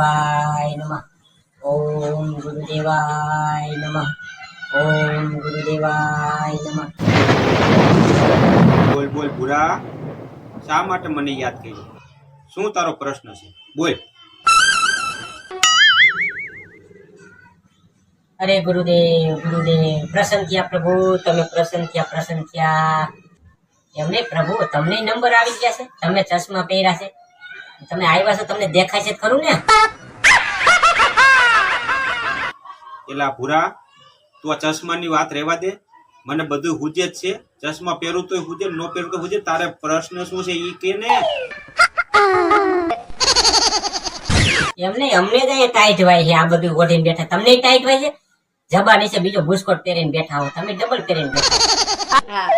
ગુરુદેવાય નમઃ ઓમ ગુરુદેવાય નમઃ ઓમ ગુરુદેવાય નમઃ બોલ બોલ ભૂરા. શા માટે મને યાદ કર્યો? શું તારો પ્રશ્ન છે? બોલ. અરે ગુરુદેવ ગુરુદેવ પ્રસન્ન થયા પ્રભુ તમે પ્રસન્ન થયા પ્રસન્ન થયા. એમને પ્રભુ તમને નંબર આવી ગયા છે? તમે ચશ્મા પહેર્યા છે? તમે આવ્યા છો તમને દેખાય છે ખરું ને? એલા ભૂરા તું આ ચશ્માની વાત રહેવા દે. મને બધું હુજે જ છે. ચશ્મા પહેરું તોય હુજે નો પહેરું તો હુજે. તારે પ્રશ્ન શું છે ઈ કે ને? એમને અમને જ ટાઈટ હોય છે આ બધું ઓઢીને બેઠા. તમને ટાઈટ હોય છે? જબા નીચે બીજો બુસ્કોટ પહેરીને બેઠા હો. તમે ડબલ પહેરીને બેઠા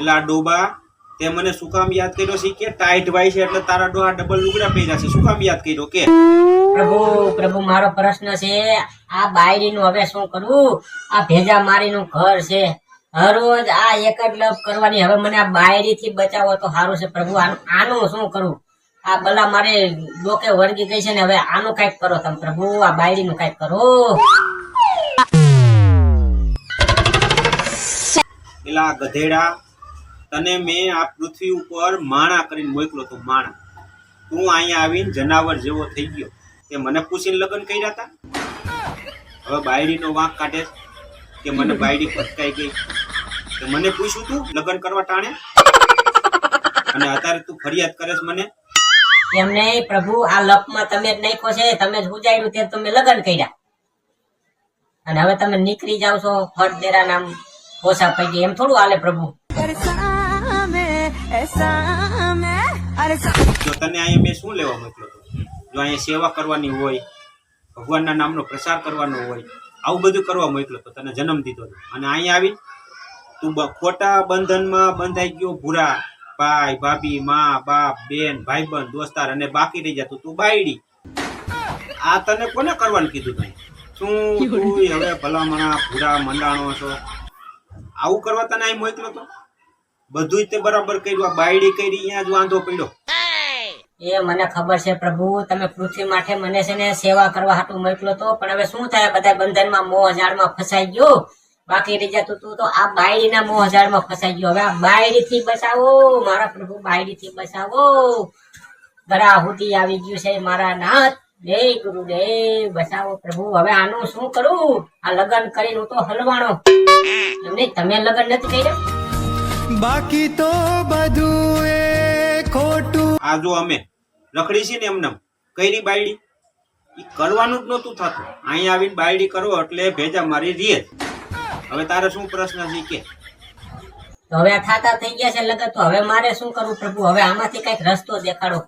એલા ડોબા તે મને શું કામ યાદ કર્યો છે કે ટાઈટ ભાઈ છે એટલે તારા ડોહા ડબલ લુગડા પહેર્યા છે. શું કામ યાદ કર્યો કે? પ્રભુ પ્રભુ મારો પ્રશ્ન છે આ બાયડીનું હવે શું કરવું? આ ભેજા મારીનું ઘર છે. હરરોજ આ એક જ લપ કરવાની. હવે મને આ બાયરી થી બચાવો તો સારું છે. પ્રભુ આનું શું કરું આ બલા મારે ડોકે વળગી ગઈ છે ને હવે આનું કંઈક કરો તમે પ્રભુ. આ બાયડીનું કંઈક કરો. પેલા ગધેડા તને મેં આ પૃથ્વી ઉપર માણા કરીને મોકલો તો માણા. તું અહીંયા આવીને જનાવર જેવો થઈ ગયો. તે મને પૂછીને લગ્ન કર્યા હતા હવે બાયડીનો વાંક કાઢે કે મને બાયડી ફટકાઈ ગઈ. કે મને પૂછ્યું તું લગ્ન કરવા ટાણે? અને અત્યારે તું ફરિયાદ કરે મને? એમ નહીં, પ્રભુ, આ લપમાં તમે જ નાખ્યો છે, તમે જ ઉજાડ્યું તે તમે લગ્ન કર્યા. અને હવે તમે નીકળી જાવ છો ફરદેરા નામ ઓછા પૈકી. એમ થોડું હાલે પ્રભુ. જો તને અહીંયા મેં શું લેવા મોકલ્યો હતો જો અહીંયા સેવા કરવાની હોય ભગવાનના નામનો પ્રસાર કરવાનો હોય આવું બધું કરવા મોકલ્યો તો તને જન્મ દીધો અને અહીંયા આવી તું ખોટા બંધનમાં બંધાઈ ગયો ભૂરા ભાઈ ભાભી મા બાપ બેન ભાઈબંધ દોસ્તાર અને બાકી રહી જતું તું. બાયડી. આ તને કોને કરવાનું કીધું તને? શું તું હવે ભલામણા ભૂરા મંડાણો છો? આવું કરવા તને અહીં મોકલ્યો તો? બધું તે બરાબર કર્યું. બાયડી કરી, અહીંયા જ વાંધો પડ્યો. એ મને ખબર છે પ્રભુ, તમે પૃથ્વી માટે મને છે ને સેવા કરવા હાટું મોકલો તો. પણ હવે શું થાય? બધા બંધનમાં મોહ ઝાડમાં ફસાઈ ગયો. બાકી રહી જતું તું તો આ બાયડીના મોહ ઝાડમાં ફસાઈ ગયો. હવે આ બાયડી થી બચાવો, મારા પ્રભુ બાયડી થી બચાવો ગરાહુતિ આવી ગયું છે, મારા નાથ. જય ગુરુદેવ બચાવો પ્રભુ. હવે આનું શું કરું? આ લગ્ન કરીને હું તો હલવાણો. એમને તમે લગ્ન નથી કર્યા? બાકી તો બધું એ ખોટું. આ જો અમે રખડી છે ને એમને કઈરી બાયડી? એ કરવાનું જ નહોતું થતું. અહીંયા આવીને બાયડી કરો એટલે ભેજા મારી રીએ. હવે તારે શું પ્રશ્ન છે કે? તો હવે આ થાતા થઈ ગયા છે લગત તો હવે મારે શું કરવું પ્રભુ? હવે આમાંથી કંઈક રસ્તો દેખાડો.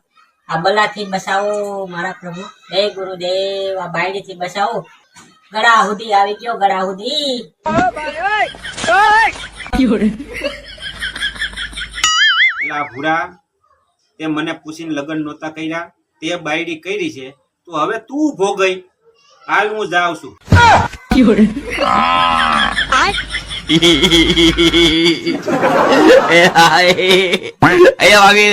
આ બલાથી બસાવો મારા પ્રભુ. જય ગુરુદેવ આ બાયડી થી બસાવો. ગળા સુધી આવી ગયો ગળા સુધી. આ ભૂરા તે મને પૂછીને લગ્ન નહોતા કર્યા તે બાયડી કરી છે તો હવે તું ભોગઈ હાલ હું જાઉં છું. Ayan, lagi.